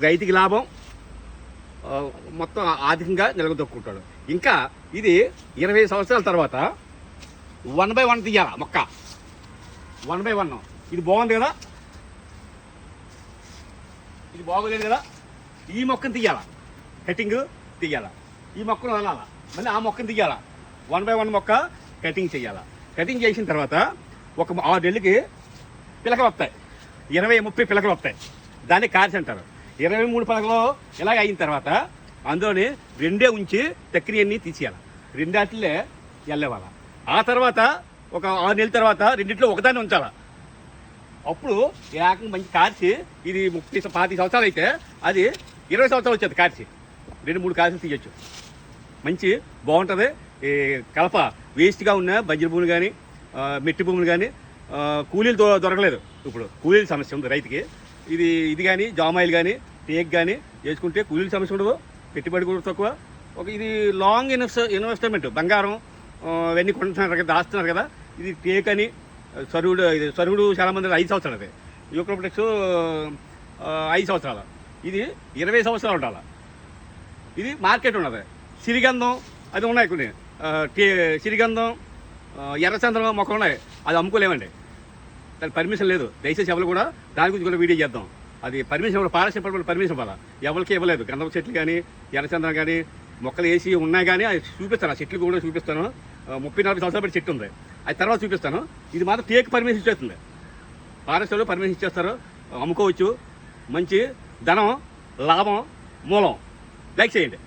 రైతుకి లాభం మొత్తం ఆర్థికంగా నిలదొక్కుంటాడు ఇంకా ఇది ఇరవై సంవత్సరాల తర్వాత వన్ బై వన్ తీయాల మొక్క? One by one. ఇది బాగుంది కదా? ఇది బాగోలేదు కదా? ఈ మొక్కను తీయాల? కటింగ్ తీయాల? ఈ మొక్కను వదలాల? మళ్ళీ ఆ మొక్కను తీయాల? వన్ బై వన్ మొక్క కటింగ్ చేయాల? కటింగ్ చేసిన తర్వాత ఒక ఆరు నెలలకి పిలకలు వస్తాయి. ఇరవై ముప్పై పిలకలు వస్తాయి. దాన్ని కార్స్ అంటారు ఇరవై మూడు పిలకలు ఇలాగ అయిన తర్వాత అందులోని రెండే ఉంచి తక్రియన్ని తీసేయాలి. రెండాటిలే వెళ్ళేవాళ్ళ. ఆ తర్వాత ఒక ఆరు నెలల తర్వాత రెండిట్లో ఒకదాన్ని ఉంచాల. అప్పుడు ఏకంగా మంచి కార్చి ఇది ముప్పై పాతి పాతిక సంవత్సరాలు అయితే అది ఇరవై సంవత్సరాలు వచ్చేది కార్చి. రెండు మూడు కార్లు తీయచ్చు. మంచి బాగుంటుంది. ఈ కలప వేస్ట్గా ఉన్న బంజరు భూములు కానీ మెట్టి భూములు కానీ కూలీలు దొరకలేదు. ఇప్పుడు కూలీల సమస్య ఉంది రైతుకి. ఇది ఇది కానీ జామాయిల్ కానీ టేక్ కానీ వేసుకుంటే కూలీల సమస్య ఉండదు పెట్టుబడి కూడా తక్కువ. ఒక ఇది లాంగ్ ఇన్వెస్ట్ ఇన్వెస్ట్మెంట్ బంగారం ఇవన్నీ కొంటున్నారు కదా దాస్తున్నారు కదా ఇది టేక్ అని సరువుడు ఇది సరువుడు చాలామంది ఐదు సంవత్సరాలు అది. యూక్రోప్లెక్స్ ఐదు సంవత్సరాలు. ఇది ఇరవై సంవత్సరాలు ఉండాలి. ఇది మార్కెట్ ఉన్నది. సిరిగంధం అది ఉన్నాయి కొన్ని. టే- సిరిగంధం ఎర్రచంద్రం మొక్కలు ఉన్నాయి. అది అమ్ముకోలేమండి. దానికి పర్మిషన్ లేదు. దయచేసి ఎవరు కూడా దాని గురించి కూడా వీడియో చేద్దాం. అది పర్మిషన్ ఇవ్వాలి పారస్ పర్మిషన్ ఇవ్వాలి? ఎవరికి ఇవ్వలేదు. గంధం చెట్లు కానీ ఎర్రచందనం కానీ మొక్కలు వేసి ఉన్నాయి కానీ అది చూపిస్తాను. ఆ చెట్లు కూడా చూపిస్తాను. ముప్పై నలభై సంవత్సరాలు పెట్టి చెట్టు ఉంది. అది తర్వాత చూపిస్తాను. ఇది మాత్రం టేక్ పర్మిషన్ ఇచ్చేస్తుంది. ఫారెస్ట్ పర్మిషన్ ఇచ్చేస్తారు. అమ్ముకోవచ్చు. మంచి ధనం లాభం మూలం. లైక్ చేయండి.